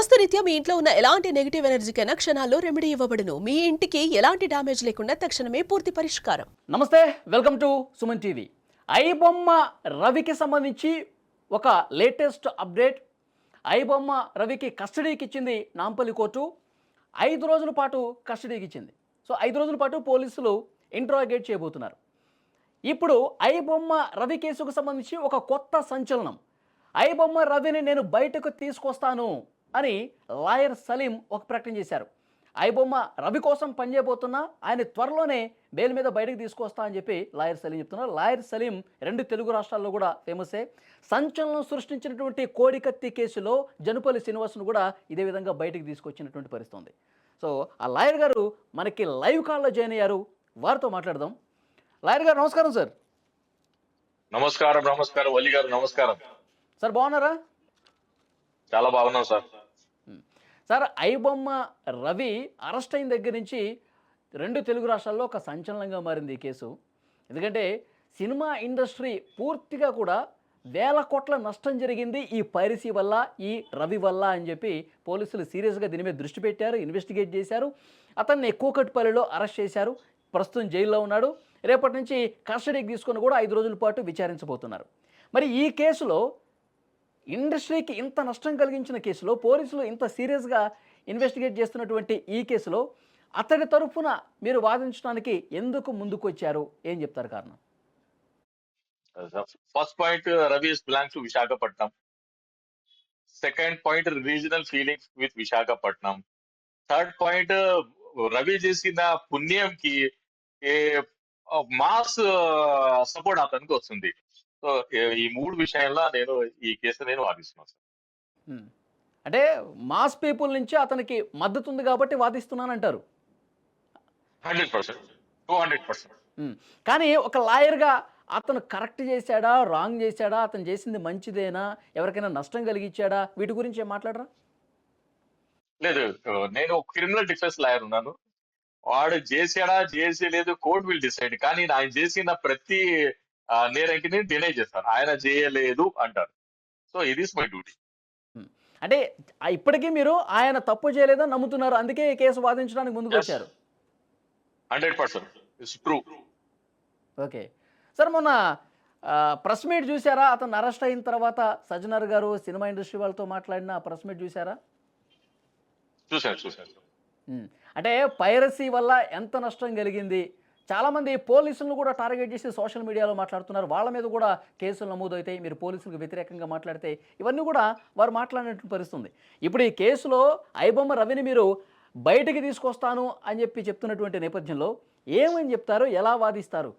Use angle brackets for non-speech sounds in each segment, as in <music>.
వాస్తురీత్యా మీ ఇంట్లో ఉన్న ఎలాంటి నెగిటివ్ ఎనర్జీకైనా క్షణాల్లో రెమెడీ ఇవ్వబడును. మీ ఇంటికి ఎలాంటి డ్యామేజ్ లేకుండా తక్షణమే పూర్తి పరిష్కారం. నమస్తే welcome to Suman TV. IBomma రవికి సంబంధించి ఒక లేటెస్ట్ అప్డేట్ ఐబొమ్మ రవికి కస్టడీకి ఇచ్చింది నాంపల్లి కోర్టు. ఐదు రోజుల పాటు కస్టడీకి ఇచ్చింది. సో ఐదు రోజుల పాటు పోలీసులు ఇంట్రాగేట్ చేయబోతున్నారు. ఇప్పుడు ఐబొమ్మ రవి కేసుకు సంబంధించి ఒక కొత్త సంచలనం. ఐబొమ్మ రవిని నేను బయటకు తీసుకొస్తాను. అని లాయర్ సలీం ఒక ప్రకటన చేశారు. ఐబొమ్మ రవి కోసం పనిచేయబోతున్నా ఆయన త్వరలోనే బెయిల్ మీద బయటకు తీసుకొస్తా అని చెప్పి లాయర్ సలీం చెప్తున్నారు. లాయర్ సలీం రెండు తెలుగు రాష్ట్రాల్లో కూడా ఫేమసే. సంచలనం సృష్టించినటువంటి కోడికత్తి కేసులో జనుపల్లి శ్రీనివాసును కూడా ఇదే విధంగా బయటకు తీసుకొచ్చినటువంటి పరిస్థితి ఉంది. సో ఆ లాయర్ గారు మనకి లైవ్ కాల్లో జాయిన్ అయ్యారు. వారితో మాట్లాడదాం. లాయర్ గారు నమస్కారం సార్. నమస్కారం నమస్కారం. గారు నమస్కారం. సార్ బాగున్నారా? చాలా బాగున్నాం sir. Sir iBomma Ravi arrest అయిన దగ్గర నుంచి రెండు తెలుగు రాష్ట్రాల్లో ఒక సంచలనంగా మారింది ఈ కేసు. ఎందుకంటే సినిమా ఇండస్ట్రీ పూర్తిగా కూడా వేల కోట్ల నష్టం జరిగింది ఈ పైరసీ వల్ల ఈ రవి వల్ల అని చెప్పి పోలీసులు సీరియస్గా దీని మీద దృష్టి పెట్టారు ఇన్వెస్టిగేట్ చేశారు. అతన్ని కూకట్పల్లిలో అరెస్ట్ చేశారు. ప్రస్తుతం జైల్లో ఉన్నాడు. రేపటి నుంచి కస్టడీకి తీసుకొని కూడా ఐదు రోజుల పాటు విచారించబోతున్నారు. మరి ఈ కేసులో ఇండస్ట్రీకి ఇంత నష్టం కలిగించిన కేసులో పోలీసులు ఇంత సీరియస్గా ఇన్వెస్టిగేట్ చేస్తున్నటువంటి ఈ కేసులో అతడి తరఫున మీరు వాదించడానికి ఎందుకు ముందుకు వచ్చారు ఏం చెప్తారు కారణం? First point Ravi is belong to Visakhapatnam second point regional feelings with Visakhapatnam third point Ravi చేసిన పుణ్యంకి మాస్ సపోర్ట్ అతనికి వస్తుంది. సో ఈ మూడు విషయాల్లో నేను ఈ కేసు నేను వాదిస్తున్నాను సార్. అంటే మాస్ పీపుల్ నుంచి అతనికి మద్దతు ఉంది కాబట్టి వాదిస్తున్నానంటారు. Hundred percent. Two hundred percent. కానీ ఒక లాయర్గా అతను కరెక్ట్ చేశాడా రాంగ్ చేశాడా అతను చేసింది మంచిదేనా ఎవరికైనా నష్టం కలిగించాడా వీటి గురించి మాట్లాడరా? లేదు నేను క్రిమినల్ డిఫెన్స్ లాయర్ ఉన్నాను. వాడు చేసాడా చేసేలేదు కోర్ట్ విల్ డిసైడ్ కానీ ఆయన చేసిన ప్రతి నేరంకి నేను డినై చేస్తాను ఆయన చేయలేదు అంటారు. సో ఇది మై డ్యూటీ అంటే ఇప్పటికీ మీరు ఆయన తప్పు చేయలేదని నమ్ముతున్నారు. అందుకే ఈ కేసు వాదించడానికి ముందుకు. వచ్చారు. Hundred percent it's true okay sir మొన్న ప్రెస్ మీట్ చూసారా అతను అరెస్ట్ అయిన తర్వాత సజ్జనర్ గారు సినిమా ఇండస్ట్రీ వాళ్ళతో మాట్లాడిన ప్రెస్ మీట్ చూసారా చూశాను చూశాను. ఉమ్. అంటే పైరసీ వల్ల ఎంత నష్టం కలిగింది? చాలామంది పోలీసులను కూడా టార్గెట్ చేసి సోషల్ మీడియాలో మాట్లాడుతున్నారు. వాళ్ళ మీద కూడా కేసులు నమోదవుతాయి మీరు పోలీసులకు వ్యతిరేకంగా మాట్లాడితే ఇవన్నీ కూడా వారు మాట్లాడినట్టు పరిస్థితుంది. ఇప్పుడు ఈ కేసులో ఐబొమ్మ రవిని మీరు బయటికి తీసుకొస్తాను అని చెప్పి చెప్తున్నటువంటి నేపథ్యంలో ఏమని చెప్తారు? ఎలా వాదిస్తారు?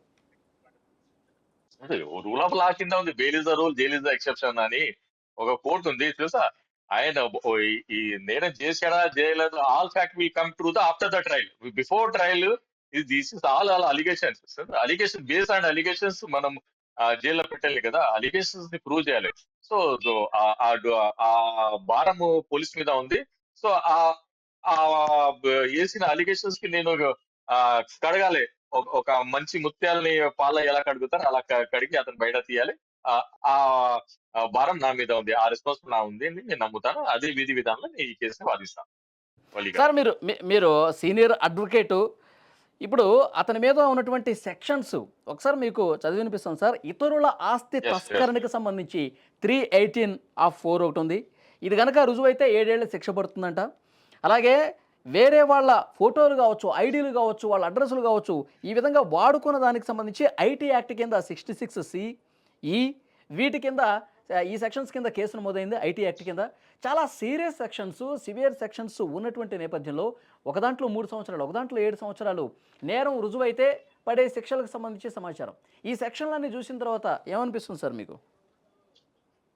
రూల్ ఆఫ్ లా కింద ఉంది. Bail is the rule jail is the exception అని ఒక కోర్ట్ ఉంది. తెలుసా? ఆయన ఈ- ఈ నేరం చేశాడా చేయలేదు? All fact will come to the after the trial. Before trial this is all all allegations allegation base and allegations మనం జైల్లో పెట్టాలి కదా అలిగేషన్స్ని ప్రూవ్ చేయాలి. సో ఆ- భారము భారం పోలీస్ మీద ఉంది. సో ఆ ఆ వేసిన అలిగేషన్స్కి నేను కడగాలి. ఒక- మంచి ముత్యాలని పాల ఎలా కడుగుతారు అలా కడిగి అతను బయట తీయాలి. ఆ భారం నా మీద ఉంది. ఆ రెస్పాన్సిబుల్ నా ఉంది అని నేను నమ్ముతాను. అదే విధి విధానంలో నేను ఈ కేసుని వాదిస్తాను. సార్ మీరు మీరు సీనియర్ అడ్వకేటు ఇప్పుడు అతని మీద ఉన్నటువంటి సెక్షన్స్ ఒకసారి మీకు చదివి వినిపిస్తాను సార్. ఇతరుల ఆస్తి. తస్కరణకి సంబంధించి త్రీ ఎయిటీన్ ఆఫ్ ఫోర్ ఒకటి ఉంది. ఇది కనుక రుజువైతే ఏడేళ్ళ శిక్ష పడుతుందంట. అలాగే వేరే వాళ్ళ ఫోటోలు కావచ్చు ఐడీలు కావచ్చు వాళ్ళ అడ్రస్లు కావచ్చు ఈ విధంగా వాడుకున్న దానికి సంబంధించి ఐటీ యాక్ట్ కింద సిక్స్టీ సిక్స్ సి ఈ వీటి కింద ఈ సెక్షన్స్ కింద కేసు నమోదైంది ఐటీ యాక్ట్ కింద. చాలా సీరియస్ సెక్షన్స్ సివియర్ సెక్షన్స్ ఉన్నటువంటి నేపథ్యంలో ఒక దాంట్లో మూడు సంవత్సరాలు ఒక దాంట్లో ఏడు సంవత్సరాలు నేరం రుజువైతే పడే శిక్షలకు సంబంధించి సమాచారం. ఈ సెక్షన్లన్నీ చూసిన తర్వాత ఏమనిపిస్తుంది సార్ మీకు?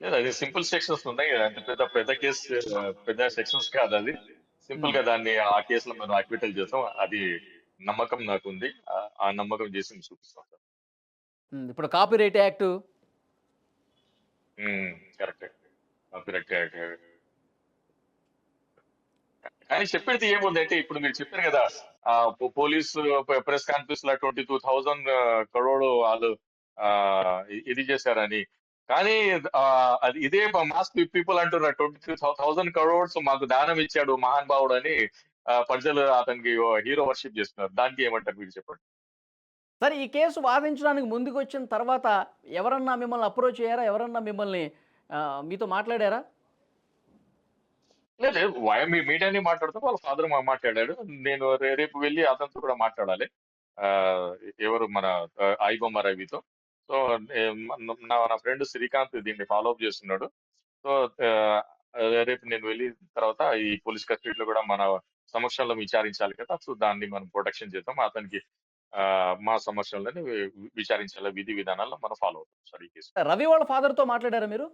లేదు, అది సింపుల్ సెక్షన్స్ ఉన్నాయి అంటే పెద్ద పెద్ద కేసు పెద్ద సెక్షన్స్ కాదు అది. సింపుల్గా దాన్ని ఆ కేసులో మనం అక్విటల్ చేస్తాం. అది నమ్మకం నాకు ఉంది ఆ- నమ్మకం చేసి చూపిస్తాం ఉమ్, ఇప్పుడు కరెక్ట్. కరెక్ట్ కానీ చెప్పేది ఏముంది అంటే ఇప్పుడు మీరు చెప్పారు కదా ఆ పోలీసు ప్రెస్ కాన్ఫరెన్స్లో ట్వంటీ టూ థౌజండ్ కరోడ్ వాళ్ళు ఆ ఇ- ఇది చేశారని. కానీ అది ఇదే మాస్ పీపుల్ అంటున్నారు ట్వంటీ త్రీ థౌసండ్ కరోడ్స్ మాకు దానం ఇచ్చాడు మహాన్ బావుడు అని ప్రజలు అతనికి హీరో వర్షిప్ చేస్తున్నారు. దానికి ఏమంటారు మీరు చెప్పండి? సరే ఈ కేసు వాదించడానికి ముందుకు వచ్చిన తర్వాత ఎవరన్నా మిమ్మల్ని అప్రోచ్ అయ్యారా? ఎవరన్నా మిమ్మల్ని మీతో మాట్లాడారా? లేదు మీ మీడియాని మాట్లాడుతూ వాళ్ళ ఫాదర్ మాట్లాడాడు. నేను రేపు వెళ్ళి అతనితో కూడా మాట్లాడాలి. ఎవరు మన ఐబొమ్మ రవితో. సో నా నా ఫ్రెండ్ శ్రీకాంత్ దీన్ని ఫాలో అప్ చేస్తున్నాడు. సో రేపు నేను వెళ్ళిన తర్వాత ఈ పోలీస్ కస్టడీలో కూడా మన సమక్షంలో విచారించాలి కదా. సో దాన్ని మనం ప్రొటెక్షన్ చేద్దాం. అతనికి మా సమక్షంలోనే వి- విచారించాలి విధి విధానాల్లో మనం ఫాలో అవుతాం. సార్ ఈ కేసు రవి వాళ్ళ ఫాదర్తో మాట్లాడారా మీరు?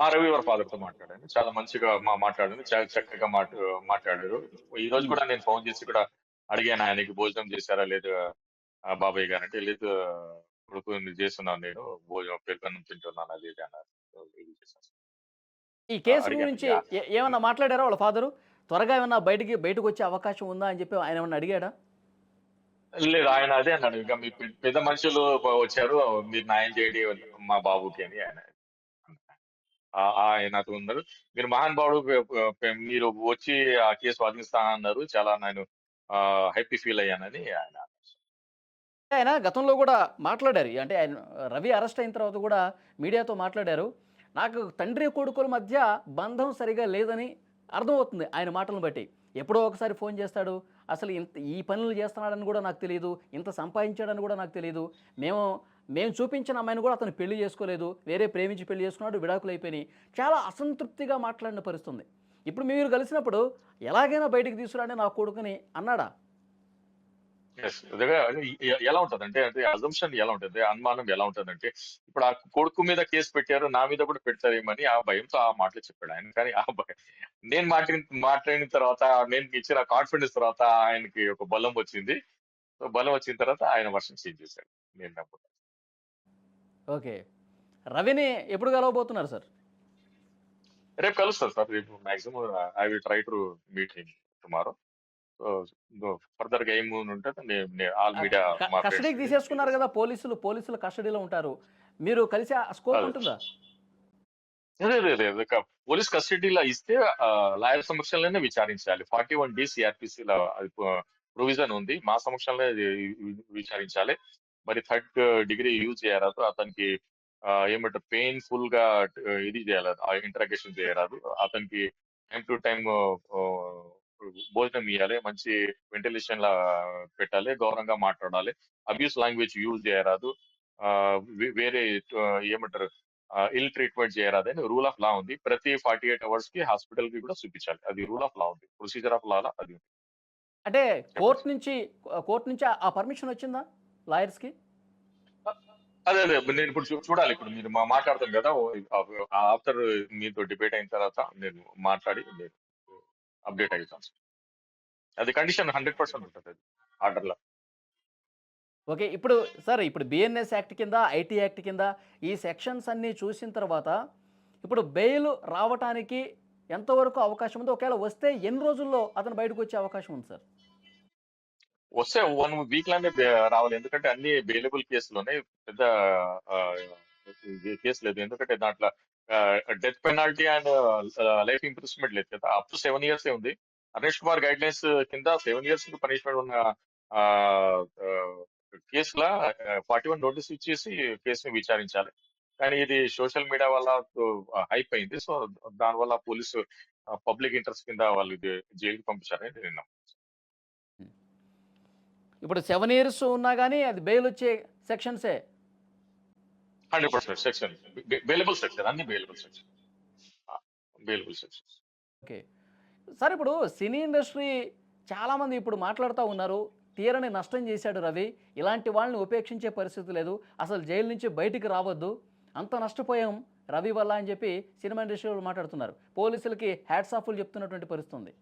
ఆ రవి వారి ఫాదర్తో మాట్లాడాను. చాలా మంచిగా మా మాట్లాడాను చాలా చక్కగా మాట్ మాట్లాడారు. ఈ రోజు కూడా నేను ఫోన్ చేసి కూడా అడిగాను ఆయనకి భోజనం చేశారా లేదు బాబాయ్ గారు? అంటే లేదు కొడుకు చేస్తున్నాను నేను. భోజనం పెరుగన్నం తింటున్నాను అది ఇది అన్నారు. ఈ కేసు. గురించి ఏమన్నా మాట్లాడారా వాళ్ళ ఫాదరు? త్వరగా ఏమన్నా బయటికి బయటకు వచ్చే అవకాశం ఉందా అని చెప్పి ఆయన ఏమన్నా అడిగాడా? లేదు ఆయన అదే అన్నాడు. ఇంకా మీ పెద్ద మనుషులు వచ్చారు మీరు న్యాయం చేయండి మా బాబుకి అని ఆయన ఆయనతో ఆయన ఉన్నారు. మీరు మహాన్ బాబుడు మీరు వచ్చి ఆ కేసు వాదిస్తా అన్నారు. చాలా నేను హ్యాపీ ఫీల్ అయ్యానని ఆయన ఆయన గతంలో కూడా మాట్లాడారు. అంటే ఆయన రవి అరెస్ట్ అయిన తర్వాత కూడా మీడియాతో మాట్లాడారు. నాకు తండ్రి కొడుకుల మధ్య బంధం సరిగా లేదని అర్థమవుతుంది ఆయన మాటలను బట్టి. ఎప్పుడో ఒకసారి ఫోన్ చేస్తాడు. అసలు ఇంత ఈ పనులు చేస్తున్నాడని కూడా నాకు తెలియదు ఇంత సంపాదించాడని కూడా నాకు తెలియదు మేము మేము చూపించిన అమ్మాయిని కూడా అతను పెళ్ళి చేసుకోలేదు. వేరే ప్రేమించి పెళ్ళి చేసుకున్నాడు విడాకులు అయిపోయినాయి. చాలా అసంతృప్తిగా మాట్లాడిన పరిస్థితుంది. ఇప్పుడు మీరు కలిసినప్పుడు ఎలాగైనా బయటికి తీసుకురాండి నా కొడుకుని అన్నాడా? ఎలా ఉంటది అంటే అంటే అజంప్షన్ ఎలా ఉంటది అనుమానం ఎలా ఉంటది అంటే ఇప్పుడు ఆ కొడుకు మీద కేసు పెట్టారు నా మీద కూడా పెడతారేమని ఆ భయంతో ఆ మాటలు చెప్పాడు ఆయన. కానీ ఆ భయం నేను మాట్లాడిన మాట్లాడిన తర్వాత నేను ఇచ్చిన కాన్ఫిడెన్స్ తర్వాత ఆయనకి ఒక బలం వచ్చింది. సో బలం వచ్చిన తర్వాత ఆయన వర్షన్ చేంజ్ చేశాడు. నేను నమ్ముతాను ఓకే. రవిని ఎప్పుడు కలవబోతున్నారు సార్? రేపు కలుస్తాను సార్. రేపు maximum I will try to meet him tomorrow. ఫర్దర్గా ఏం ఉంటుంది ఆల్ మీడియా మా కస్టడీకి friends- తీసేసుకున్నారు కదా పోలీసులు పోలీసులు కస్టడీలో ఉంటారు. మీరు కలిసి స్కోప్ అదే. ఉంటుందా? అదే అదే అదే అదే క- పోలీస్ కస్టడీలో ఇస్తే లాయర్ సమక్షంలోనే విచారించాలి. Forty one D CrPC provision ఉంది. మా సమక్షంలో ఇది వి- విచారించాలి. మరి థర్డ్ డిగ్రీ యూజ్ చేయరాదు. అతనికి ఆ, ఏమంటారు పెయిన్ఫుల్గా ఆ, ఇది చేయరాదు ఇంటరాగేషన్ చేయరాదు. అతనికి టైం టు టైం భోజనం ఇవ్వాలి మంచి వెంటిలేషన్ లా పెట్టాలి గౌరవంగా మాట్లాడాలి. అబ్యూస్ లాంగ్వేజ్ యూజ్ చేయరాదు. వేరే ఏమంటారు? ఇల్ ట్రీట్మెంట్ చేయరాదని రూల్ ఆఫ్ లా ఉంది. ప్రతి ఫార్టీ ఎయిట్ అవర్స్కి హాస్పిటల్కి కూడా చూపించాలి. అది రూల్ ఆఫ్ లా ఉంది. ప్రొసీజర్ ఆఫ్ లా అది ఉంది. అంటే కోర్టు నుంచి కోర్టు నుంచి ఆ పర్మిషన్ వచ్చిందా లాయర్స్కి? అదే అదే. నేను ఇప్పుడు చూడాలి. ఇప్పుడు మీరు మాట్లాడతాం కదా ఆఫ్టర్ మీతో డిబేట్ అయిన తర్వాత నేను మాట్లాడి నేను అప్డేట్ అవుతాను అది కండిషన్ హండ్రెడ్ పర్సెంట్ ఉంటుంది అది ఆర్డర్లో ఓకే ఇప్పుడు సార్ ఇప్పుడు బిఎన్ఎస్ యాక్ట్ కింద ఐటీ యాక్ట్ కింద ఈ సెక్షన్స్ అన్నీ చూసిన తర్వాత ఇప్పుడు బెయిల్ రావటానికి ఎంతవరకు అవకాశం ఉంది ఒకవేళ వస్తే ఎన్ని రోజుల్లో అతను బయటకు వచ్చే అవకాశం ఉంది సార్? వస్తే వన్ వీక్లోనే రావాలి. ఎందుకంటే అన్ని బెయిలబుల్ కేసులోనే పెద్ద కేసు లేదు. ఎందుకంటే దాంట్లో death penalty and life improvement లేదు కదా. అప్ టు సెవెన్ ఇయర్స్ ఉంది. హరీష్ కుమార్ గైడ్ లైన్స్ కింద సెవెన్ ఇయర్స్ పనిష్మెంట్ ఉన్న కేసుల ఫార్టీ వన్ నోటీస్ ఇచ్చేసి కేసుని విచారించాలి. కానీ ఇది సోషల్ మీడియా వల్ల హైప్ అయింది. సో దానివల్ల పోలీసు పబ్లిక్ ఇంట్రెస్ట్ కింద వాళ్ళు ఇది జైలుకి పంపించారని నేను ఇప్పుడు సెవెన్ ఇయర్స్ ఉన్నా కానీ అది బెయిల్ వచ్చే సెక్షన్సే hundred percent section bailable section అన్ని bailable section bailable section okay. Sir ఇప్పుడు సినీ ఇండస్ట్రీ చాలామంది ఇప్పుడు మాట్లాడుతూ ఉన్నారు. తీరని నష్టం చేశాడు రవి. ఇలాంటి వాళ్ళని ఉపేక్షించే పరిస్థితి లేదు. అసలు జైలు నుంచి బయటికి రావద్దు. అంత నష్టపోయాం రవి వల్ల అని చెప్పి సినిమా ఇండస్ట్రీ వాళ్ళు మాట్లాడుతున్నారు. పోలీసులకి హ్యాట్స్ ఆఫ్లు చెప్తున్నటువంటి పరిస్థితి ఉంది.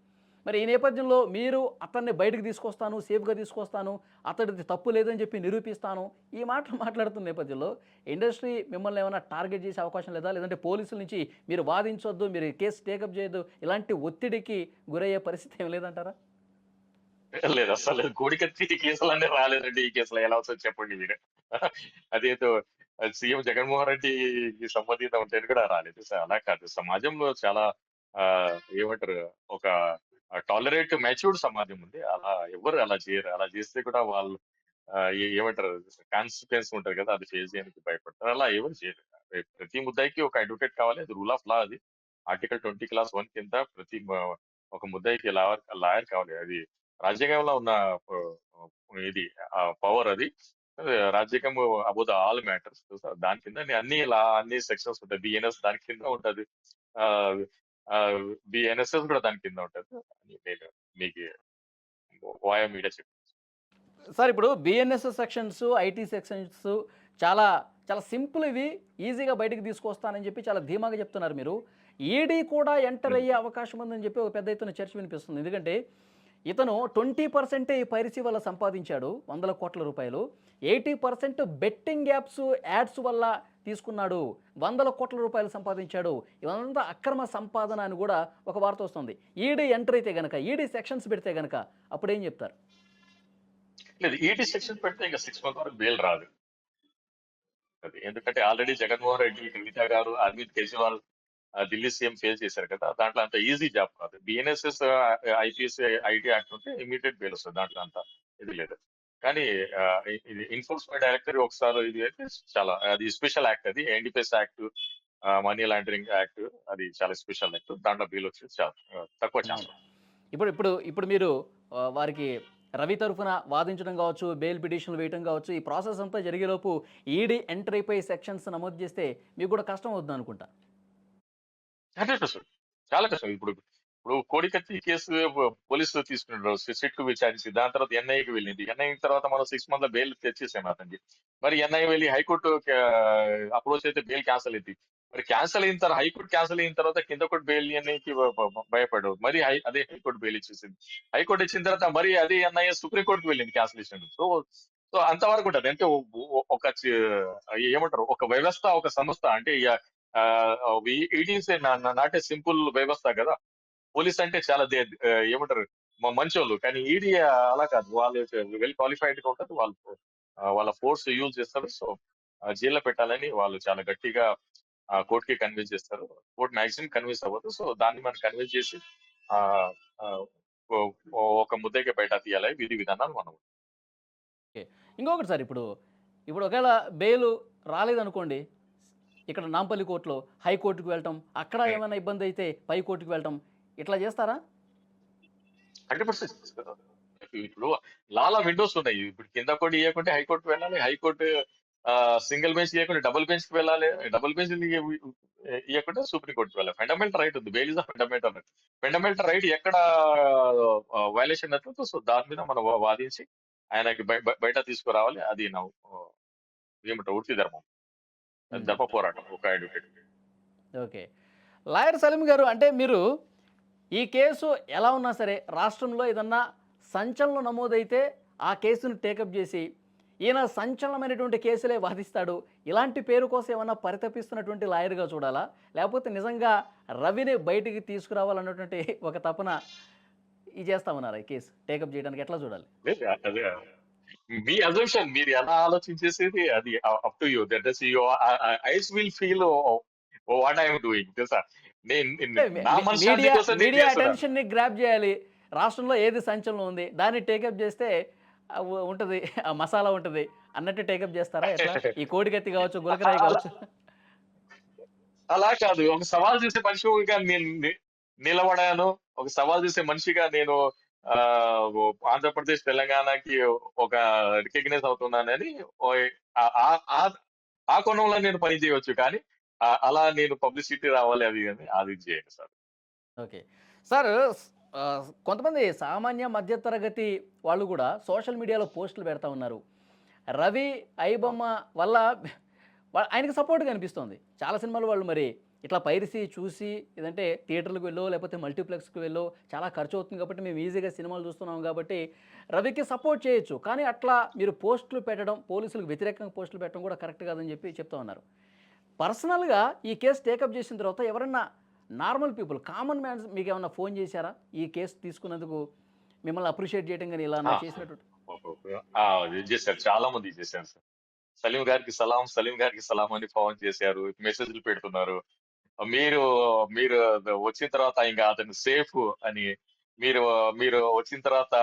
మరి ఈ నేపథ్యంలో మీరు అతన్ని బయటకు తీసుకొస్తాను సేఫ్గా తీసుకొస్తాను అతడిది తప్పు లేదని చెప్పి నిరూపిస్తాను ఈ మాటలు <laughs> మాట్లాడుతున్న నేపథ్యంలో ఇండస్ట్రీ మిమ్మల్ని ఏమైనా టార్గెట్ చేసే అవకాశం లేదా? లేదంటే పోలీసుల నుంచి మీరు వాదించొద్దు మీరు కేసు టేకప్ చేయొద్దు ఇలాంటి ఒత్తిడికి గురయ్యే పరిస్థితి ఏం లేదంటారా? లేదు అసలు కోడికత్తి కేసులన్నీ రాలేదండి. ఈ కేసులో ఎలా వస్తుంది చెప్పండి మీరు. <laughs> అదేదో సీఎం జగన్మోహన్ రెడ్డికి సంబంధిత ఉంటే కూడా రాలేదు. అలా కాదు. సమాజంలో చాలా ఏమంటారు ఒక టాలరేట్ మెచ్యూర్డ్ సమాజం ఉంది. అలా ఎవరు అలా చేయరు. అలా చేస్తే కూడా వాళ్ళు ఏమంటారు? కాన్సిక్వెన్స్ ఉంటారు కదా అది ఫేస్ చేయడానికి భయపడతారు. అలా ఎవరు చేయరు. ప్రతి ముద్దాయికి ఒక అడ్వకేట్ కావాలి. అది రూల్ ఆఫ్ లా అది. ఆర్టికల్ ట్వంటీ క్లాస్ వన్ కింద ప్రతి ఒక ముద్దాయికి లాయర్ లాయర్ కావాలి. అది రాజ్యాంగంలో ఉన్న ఆ, ఇది పవర్ అది. రాజ్యాంగం అబౌట్ ఆల్ మ్యాటర్స్ దాని కింద అన్ని లా అన్ని సెక్షన్స్ ఉంటాయి. బిఎన్ఎస్ దాని కింద ఉంటది. బిఎన్ఎస్ఎస్ కూడా దాని కింద ఉంటది. నేను మీకు వాయా మీడియా చెప్పి సార్ ఇప్పుడు బిఎన్ఎస్ సెక్షన్స్ ఐటీ సెక్షన్స్ చాలా చాలా సింపుల్ ఇవి. ఈజీగా బయటకు తీసుకొస్తానని చెప్పి చాలా ధీమాగా చెప్తున్నారు మీరు. ఈడీ కూడా ఎంటర్ అయ్యే అవకాశం ఉందని చెప్పి ఒక పెద్ద ఎత్తున చర్చ వినిపిస్తుంది. ఎందుకంటే ఇతను ట్వంటీ పర్సెంటే ఈ పైరసీ వల్ల సంపాదించాడు వందల కోట్ల రూపాయలు. Eighty percent betting apps ads వల్ల తీసుకున్నాడు. వందల కోట్ల రూపాయలు సంపాదించాడు. ఇవంతా అక్రమ సంపాదన అని కూడా ఒక వార్త వస్తుంది. ఈడీ ఎంటర్ అయితే గనక ఈడీ సెక్షన్స్ పెడితే గనక అప్పుడు ఏం చెప్తారు? లేదు ఈడీ సెక్షన్ పెడితే ఇంకా సిక్స్ మంత్ వరకు బెయిల్ రాదు. అది ఎందుకంటే ఆల్రెడీ జగన్మోహన్ రెడ్డి కవిత గారు అరవింద్ కేజ్రీవాల్ ఆ, ఢిల్లీ సీఎం ఫేస్ చేశారు కదా దాంట్లో అంత ఈజీ జాబ్ కాదు. బిఎన్ఎస్ఎస్ ఐపీఎస్ ఐటీ యాక్ట్ ఉంటే ఇమీడియట్ బెయిల్ వస్తుంది దాంట్లో అంత ఇది లేదు. కానీ ఇది ఎన్ఫోర్స్మెంట్ డైరెక్టర్ ఒకసారి ఇది అయితే చాలా అది స్పెషల్ యాక్ట్ అది. NDPS act money laundering act అది చాలా స్పెషల్ యాక్ట్ దాంట్లో బెయిల్ వచ్చేది చాలా తక్కువ ఛాన్స్ ఇప్పుడు ఇప్పుడు ఇప్పుడు మీరు వారికి రవి తరఫున వాదించడం కావచ్చు బెయిల్ పిటిషన్లు వేయడం కావచ్చు ఈ ప్రాసెస్ అంతా జరిగేలోపు ఈడీ ఎంటర్ అయిపోయి సెక్షన్స్ నమోదు చేస్తే మీకు కూడా కష్టం అవుతుంది అనుకుంటా? చాలా కష్టం. ఇప్పుడు ఇప్పుడు కోడికత్తి కేసు పోలీసులు తీసుకున్నారు సిట్కు విచారించి దాని తర్వాత ఎన్ఐకి వెళ్ళింది. ఎన్ఐ తర్వాత మనం సిక్స్ మంత్ బెయిల్ తెచ్చేసాం అతనికి. మరి ఎన్ఐ వెళ్ళి హైకోర్టు అప్రోచ్ అయితే బెయిల్ క్యాన్సిల్ అయింది. మరి క్యాన్సిల్ అయిన తర్వాత హైకోర్టు క్యాన్సిల్ అయిన తర్వాత కింద కోర్టు బెయిల్ ఎన్ఐకి భయపడవు మరి హై అదే హైకోర్టు బెయిల్ ఇచ్చేసింది. హైకోర్టు ఇచ్చిన తర్వాత మరి అదే ఎన్ఐఏ సుప్రీంకోర్టుకు వెళ్ళింది క్యాన్సిలేషన్ సో సో అంతవరకు ఉంటుంది. అంటే ఒక ఏమంటారు? ఒక వ్యవస్థ ఒక సంస్థ. అంటే it is not a simple వ్యవస్థ కదా. పోలీస్ అంటే చాలా ఏమంటారు మ- మంచోళ్ళు. కానీ ఈడీ అలా కాదు. వాళ్ళు వెల్ క్వాలిఫైడ్గా ఉంటుంది వాళ్ళు వాళ్ళ ఫోర్స్ యూజ్ చేస్తారు. సో జైల్లో పెట్టాలని వాళ్ళు చాలా గట్టిగా కోర్టుకి కన్విన్స్ చేస్తారు. కోర్టు మ్యాక్సిమం కన్విన్స్ అవ్వదు. సో దాన్ని మనం కన్విన్స్ చేసి ఒక ముద్దకి బయట తీయాలి. విధి విధానాలు మనం ఇంకొకటి సార్ ఇప్పుడు ఇప్పుడు ఒకవేళ బెయిల్ రాలేదనుకోండి ఇక్కడ నాంపల్లి కోర్టులో హైకోర్టుకు వెళ్ళటం అక్కడ ఏమైనా ఇబ్బంది అయితే పై కోర్టుకు వెళ్ళటం ఇట్లా చేస్తారా? హండ్రెడ్ పర్సెంట్ ఇప్పుడు లాలా విండోస్ ఉన్నాయి. ఇప్పుడు కింద కోర్టు ఇవ్వకుంటే హైకోర్టు వెళ్ళాలి. హైకోర్టు సింగిల్ బెంచ్ ఇవ్వకుంటే డబుల్ బెంచ్కి వెళ్ళాలి. డబుల్ బెంచ్ ఇవ్వకుంటే సుప్రీం కోర్టుకి వెళ్ళాలి. ఫండమెంటల్ రైట్ ఉంది. Bail is fundamental right. Fundamental right ఎక్కడ వైలేషన్ అవుతుందో సో దాని మీద మనం వాదించి ఆయనకి బయ- బయ- బయట తీసుకురావాలి. అది నా ఏమంటారు? వృత్తి ధర్మం. ధర్మ పోరాటం. ఒక అడ్వకేట్ ఓకే. లాయర్ సలీం గారు అంటే మీరు ఈ కేసు ఎలా ఉన్నా సరే రాష్ట్రంలో ఏదన్నా సంచలనం నమోదైతే ఆ కేసును టేకప్ చేసి ఈయన సంచలనమైనటువంటి కేసులే వాదిస్తాడు. ఇలాంటి పేరు కోసం ఏమన్నా పరితపిస్తున్నటువంటి లాయర్గా చూడాలా? లేకపోతే నిజంగా రవిని బయటికి తీసుకురావాలన్నటువంటి ఒక తపన ఇది చేస్తామన్నారు ఈ కేసు? టేకప్ చేయడానికి ఎట్లా చూడాలి? లేదు, మీ అజంప్షన్ మీరు ఎలా ఆలోచించేసేది? అది up to you that is you eyes will feel what I'm doing తెలుసా? మీడియా. అటెన్షన్ని గ్రాప్ చేయాలి. రాష్ట్రంలో ఏది సంచలనం ఉంది? దాన్ని టేకప్ చేస్తే ఉంటది. ఆ మసాలా ఉంటది. అన్నట్టు టేకప్ చేస్తారా? ఎట్లా? ఈ కోడికత్తి కావచ్చు గులకరాయి కావచ్చు. అలా కాదు. ఒక సవాల్ చేసే మనిషిగా నేను నిలబడాను. ఒక సవాల్ చేసే మనిషిగా నేను ఆంధ్రప్రదేశ్ తెలంగాణకి ఒక రికగ్నైజ్ అవుతున్నానని ఆ- కోణంలో నేను పని చేయవచ్చు. కానీ అలా నేను పబ్లిసిటీ రావాలి అది అని అది చేయండి సార్. ఓకే. సార్ కొంతమంది సామాన్య మధ్యతరగతి వాళ్ళు కూడా సోషల్ మీడియాలో పోస్టులు పెడతా ఉన్నారు. రవి ఐబొమ్మ వల్ల ఆయనకి సపోర్ట్ కనిపిస్తుంది చాలా సినిమాలు వాళ్ళు మరి ఇట్లా పైరసీ చూసి ఏదంటే థియేటర్లకు వెళ్ళో లేకపోతే మల్టీప్లెక్స్కి వెళ్ళో చాలా ఖర్చు అవుతుంది కాబట్టి మేము ఈజీగా సినిమాలు చూస్తున్నాం కాబట్టి రవికి సపోర్ట్ చేయొచ్చు. కానీ అట్లా మీరు పోస్టులు పెట్టడం పోలీసులకు వ్యతిరేకంగా పోస్టులు పెట్టడం కూడా కరెక్ట్ కాదని చెప్పి చెప్తా ఉన్నారు. పర్సనల్గా ఈ కేసు టేకప్ చేసిన తర్వాత ఎవరన్నా నార్మల్ పీపుల్ కామన్ మ్యాన్స్ మీకు ఏమన్నా ఫోన్ చేశారా? ఈ కేసు తీసుకున్నందుకు మిమ్మల్ని అప్రిషియేట్ చేయడం కానీ ఇలా. చేసినట్టు? చేశారు. చాలా మంది చేశారు సార్. సలీం గారికి సలాం సలీం గారికి సలాం అని ఫోన్ చేశారు. మెసేజ్లు పెడుతున్నారు. మీరు మీరు వచ్చిన తర్వాత ఇంకా అతను సేఫ్ అని మీరు మీరు వచ్చిన తర్వాత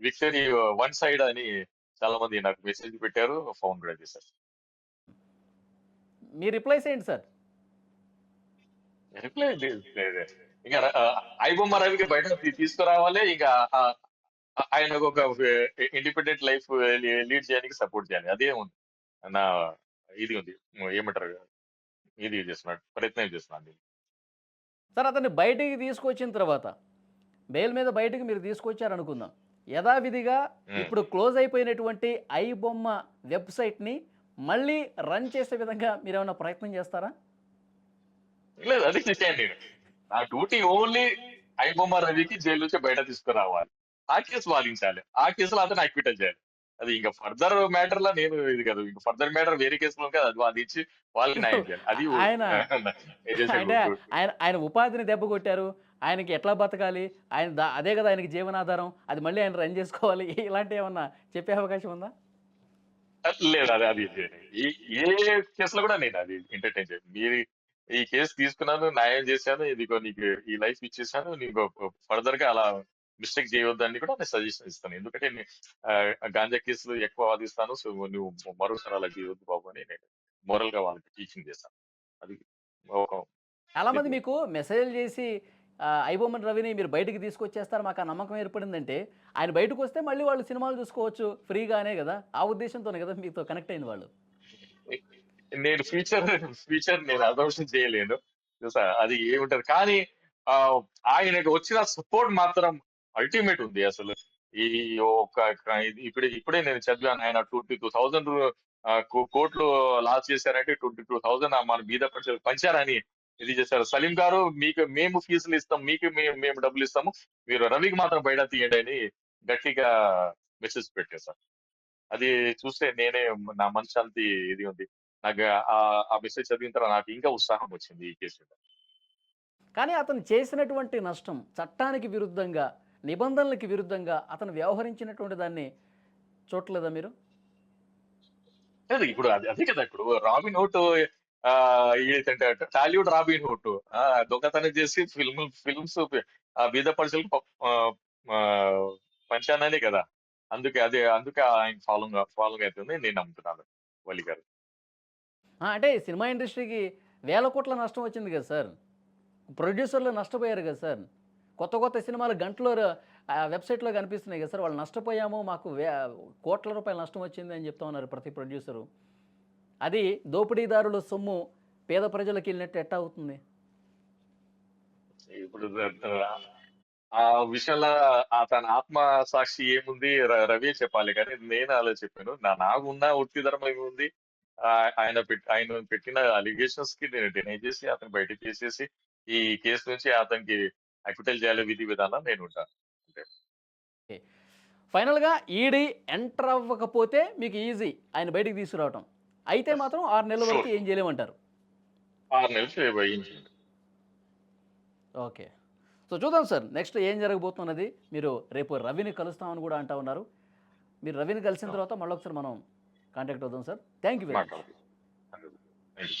విక్టరీ వన్ సైడ్ అని చాలా మంది నాకు మెసేజ్ పెట్టారు ఫోన్ కూడా చేశారు. మీ రిప్లైస్ ఏంటి సార్. రిప్లై. ఇంకా ఐబొమ్మ రవికి బయట తీసుకురావాలి ఇంకా ఆ, ఆ, ఆయన ఒక ఇండిపెండెంట్ లైఫ్ లీడ్ చేయడానికి సపోర్ట్ చేయాలి. అదే ఉంది. నా ఇది ఉంది. ఏమంటారు? ఇది చేస్తున్నాడు ప్రయత్నం చేస్తున్నాడు సార్ అతన్ని బయటికి తీసుకొచ్చిన తర్వాత బెయిల్ మీద బయటికి మీరు తీసుకొచ్చారు అనుకుందాం యథావిధిగా. ఇప్పుడు క్లోజ్ అయిపోయినటువంటి ఐ బొమ్మ వెబ్సైట్ని మళ్ళీ రన్ చేసే విధంగా మీరు ఏమైనా ప్రయత్నం చేస్తారా? లేదు అది చేయండి నేను. నా డ్యూటీ ఓన్లీ ఐబొమ్మ రవికి జైలు నుంచి బయట తీసుకురావాలి. ఆ కేసు వాదించాలి. ఆ కేసులో అతను అక్విటల్ చేయాలి. అది ఇంకా ఫర్దర్ మ్యాటర్ లా నేను ఇది కాదు. ఇంకా ఫర్దర్ మ్యాటర్ వేరే కేసులో కదా అది వాదించి వాళ్ళకి న్యాయం చేయాలి. అది <laughs> ఆయన-. <laughs> ఆయన ఆయన ఉపాధిని దెబ్బ కొట్టారు. ఆయనకి ఎట్లా బతకాలి? ఆయన అదే కదా ఆయనకి జీవనాధారం. అది మళ్ళీ ఆయన రన్ చేసుకోవాలి. <laughs> ఇలాంటి ఏమన్నా చెప్పే అవకాశం ఉందా? లేదు అది అది. ఈ ఏ కేసులో కూడా నేను అది ఎంటర్టైన్ చేయను. మీరు ఈ కేసు తీసుకున్నాను న్యాయం చేశాను ఇదిగో నీకు ఈ లైఫ్ ఇచ్చేసాను నీకు ఫర్దర్గా అలా మిస్టేక్ చేయొద్దని కూడా నేను సజెషన్ ఇస్తాను. ఎందుకంటే నేను, ఆ, గాంజా కేసులు ఎక్కువ వాదిస్తాను సో నువ్వు మరోసారి అలా చేయొద్దు బాబు అని నేను మోరల్గా వాళ్ళకి టీచింగ్ చేస్తాను. అది ఒక చాలా మంది మీకు మెసేజ్ చేసి ఐబొమ్మన్ రవిని మీరు బయటికి తీసుకొచ్చేస్తారు మాకు ఆ నమ్మకం ఏర్పడిందంటే ఆయన బయటకు వస్తే మళ్ళీ వాళ్ళు సినిమాలు చూసుకోవచ్చు ఫ్రీగానే కదా? ఆ ఉద్దేశంతోనే కదా మీతో కనెక్ట్ అయిన వాళ్ళు? నేను ఫ్యూచర్ ఫ్యూచర్ నేను అదోషన్ చేయలేను. అది ఏముంటది? కానీ ఆయనకు వచ్చిన సపోర్ట్ మాత్రం అల్టిమేట్ ఉంది అసలు. ఈ ఒక ఇప్పుడే ఇప్పుడే నేను చదివాను ఆయన ట్వంటీ టూ థౌసండ్ కోట్లు లాస్ చేశారంటే ట్వంటీ టూ థౌసండ్ మన మీద పంచారని ఇది చేశారు సలీం గారు మీకు మేము ఫీజులు ఇస్తాం మీకు మేము డబ్బులు ఇస్తాము. మీరు రవికి మాత్రం బయట తీయండి అని గట్టిగా మెసేజ్ పెట్టేశారు అది చూస్తే నేనే నా మనశాంతి ఇది ఉంది. నాకు ఆ- మెసేజ్ చదివిన తర్వాత నాకు ఇంకా ఉత్సాహం వచ్చింది ఈ కేసు మీద. కానీ అతను చేసినటువంటి నష్టం చట్టానికి విరుద్ధంగా నిబంధనలకి విరుద్ధంగా అతను వ్యవహరించినటువంటి దాన్ని చూడలేదా మీరు? లేదు ఇప్పుడు అది కదా ఇప్పుడు రాబిన్ హుడ్ ఆ ఏంటంటే టాలీవుడ్ రాబిన్ హుడ్. ఆ, దొంగతనం చేసి ఫిల్మ్ ఫిల్మ్స్ బీద పడుచులకు పంచాననే కదా. అందుకే అదే అందుకే ఆయన ఫాలో ఫాలో అవుతుంది నేను నమ్ముతున్నాను వలి గారు. ఆ, అంటే సినిమా ఇండస్ట్రీకి వేల కోట్ల నష్టం వచ్చింది కదా సార్. ప్రొడ్యూసర్లు నష్టపోయారు కదా సార్. కొత్త కొత్త సినిమాలు గంటలో ఆ వెబ్సైట్లో కనిపిస్తున్నాయి కదా సార్. వాళ్ళు నష్టపోయాము మాకు వే కోట్ల రూపాయల నష్టం వచ్చింది అని చెప్తా ఉన్నారు ప్రతి ప్రొడ్యూసరు. అది దోపిడీదారుల సొమ్ము పేద ప్రజలకు వెళ్ళినట్టు ఎట్టా అవుతుంది? ఇప్పుడు ఆ విషయంలో ఆ తన ఆత్మ సాక్షి ఏముంది? రవి చెప్పాలి కానీ నేను అలా చెప్పాను నా నాకున్న వృత్తి ధర్మం ఏముంది? ఆయన ఆయన పెట్టిన అలిగేషన్స్కి నేను డినై చేసి అతను బయటకు తీసేసి ఈ కేసు నుంచి అతనికి అక్విటల్ చేయాలి విధి విధానం నేను ఉంటాను ఫైనల్గా ఈడీ ఎంటర్ అవ్వకపోతే మీకు ఈజీ ఆయన బయటికి తీసుకురావటం. అయితే మాత్రం ఆరు నెలల వరకు ఏం చేయలేమంటారు. ఆరు నెలలు వహించింది ఓకే. సో చూద్దాం సార్ నెక్స్ట్ ఏం జరగబోతున్నది? మీరు రేపు రవిని కలుస్తామని కూడా అంటా ఉన్నారు. మీరు రవిని కలిసిన తర్వాత మళ్ళీ ఒకసారి మనం కాంటాక్ట్ అవుదాం sir. Thank you very much